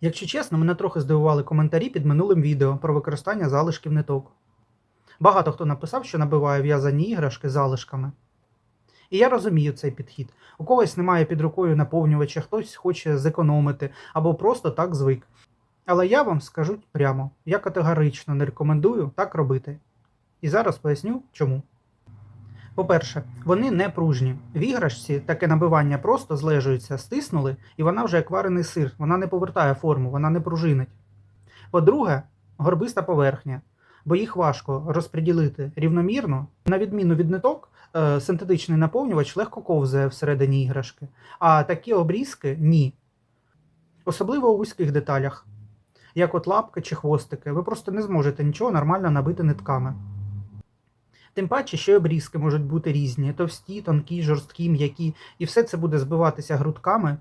Якщо чесно, мене трохи здивували коментарі під минулим відео про використання залишків ниток. Багато хто написав, що набиває в'язані іграшки залишками. І я розумію цей підхід. У когось немає під рукою наповнювача, хтось хоче зекономити або просто так звик. Але я вам скажу прямо: я категорично не рекомендую так робити. І зараз поясню чому. По-перше, вони не пружні. В іграшці таке набивання просто злежується, стиснули, і вона вже як варений сир, вона не повертає форму, вона не пружинить. По-друге, горбиста поверхня, бо їх важко розподілити рівномірно. На відміну від ниток, е, синтетичний наповнювач легко ковзає всередині іграшки, а такі обрізки ні. Особливо у вузьких деталях, як от лапки чи хвостики, ви просто не зможете нічого нормально набити нитками. Тим паче, й обрізки можуть бути різні: товсті, тонкі, жорсткі, м'які, і все це буде збиватися грудками,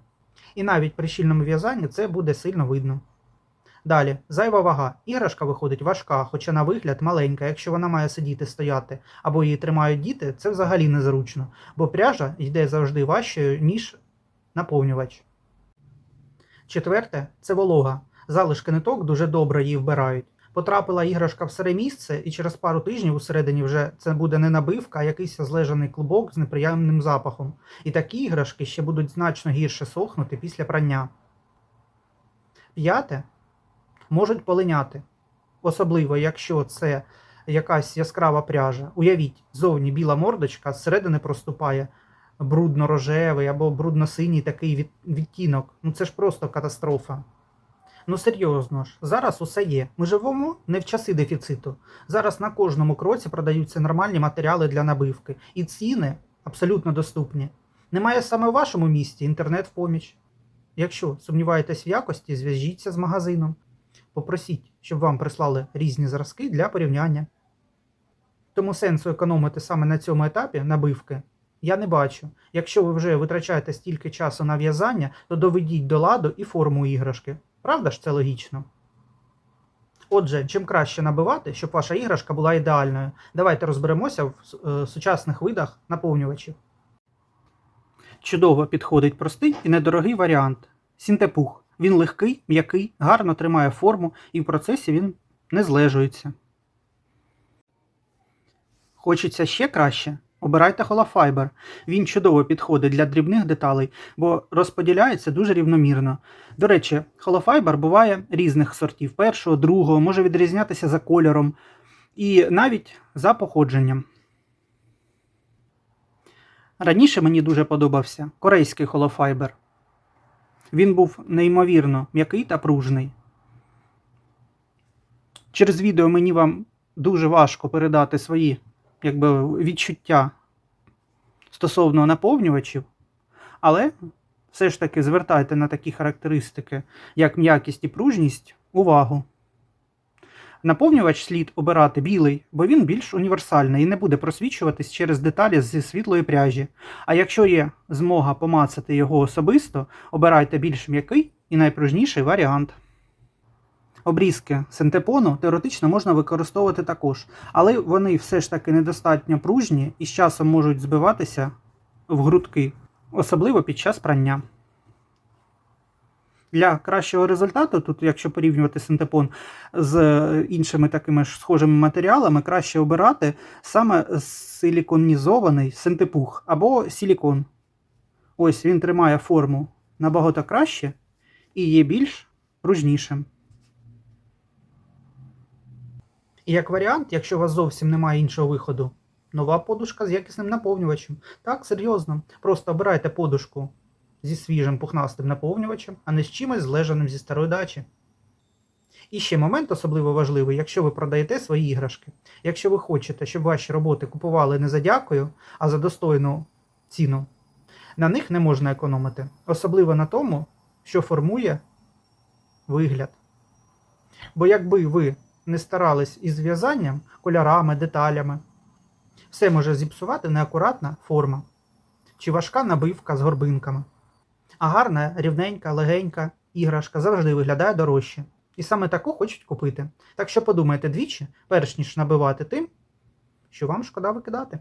і навіть при щільному в'язанні це буде сильно видно. Далі, зайва вага. Іграшка виходить важка, хоча на вигляд маленька. Якщо вона має сидіти стояти або її тримають діти, це взагалі незручно, бо пряжа йде завжди важчою, ніж наповнювач. Четверте це волога. Залишки ниток дуже добре її вбирають. Потрапила іграшка в сире місце, і через пару тижнів усередині вже це буде не набивка, а якийсь злежаний клубок з неприємним запахом. І такі іграшки ще будуть значно гірше сохнути після прання. П'яте можуть полиняти. Особливо, якщо це якась яскрава пряжа. Уявіть, зовні біла мордочка, зсередини проступає брудно-рожевий або брудно-синій такий від- відтінок. Ну це ж просто катастрофа. Ну серйозно ж, зараз усе є. Ми живемо не в часи дефіциту. Зараз на кожному кроці продаються нормальні матеріали для набивки, і ціни абсолютно доступні. Немає саме в вашому місті інтернет в поміч. Якщо сумніваєтесь в якості, зв'яжіться з магазином. Попросіть, щоб вам прислали різні зразки для порівняння. Тому сенсу економити саме на цьому етапі набивки я не бачу. Якщо ви вже витрачаєте стільки часу на в'язання, то доведіть до ладу і форму іграшки. Правда ж це логічно? Отже, чим краще набивати, щоб ваша іграшка була ідеальною, давайте розберемося в е, сучасних видах наповнювачів. Чудово підходить простий і недорогий варіант сінтепух. Він легкий, м'який, гарно тримає форму і в процесі він не злежується. Хочеться ще краще? Обирайте холофайбер. Він чудово підходить для дрібних деталей, бо розподіляється дуже рівномірно. До речі, холофайбер буває різних сортів: першого, другого, може відрізнятися за кольором і навіть за походженням. Раніше мені дуже подобався корейський холофайбер. Він був неймовірно м'який та пружний. Через відео мені вам дуже важко передати свої якби, відчуття стосовно наповнювачів, але все ж таки звертайте на такі характеристики, як м'якість і пружність, увагу. Наповнювач слід обирати білий, бо він більш універсальний і не буде просвічуватись через деталі зі світлої пряжі. А якщо є змога помацати його особисто, обирайте більш м'який і найпружніший варіант. Обрізки синтепону теоретично можна використовувати також, але вони все ж таки недостатньо пружні і з часом можуть збиватися в грудки, особливо під час прання. Для кращого результату, тут, якщо порівнювати синтепон з іншими такими ж схожими матеріалами, краще обирати саме силіконізований синтепух або силікон. Ось він тримає форму набагато краще і є більш пружнішим. І як варіант, якщо у вас зовсім немає іншого виходу, нова подушка з якісним наповнювачем. Так, серйозно. Просто обирайте подушку зі свіжим пухнастим наповнювачем, а не з чимось злежаним зі старої дачі. І ще момент особливо важливий, якщо ви продаєте свої іграшки. Якщо ви хочете, щоб ваші роботи купували не за дякую, а за достойну ціну, на них не можна економити. Особливо на тому, що формує вигляд. Бо якби ви не старались із в'язанням, кольорами, деталями, все може зіпсувати неакуратна форма чи важка набивка з горбинками. А гарна, рівненька, легенька іграшка завжди виглядає дорожче. І саме таку хочуть купити. Так що подумайте двічі, перш ніж набивати тим, що вам шкода викидати.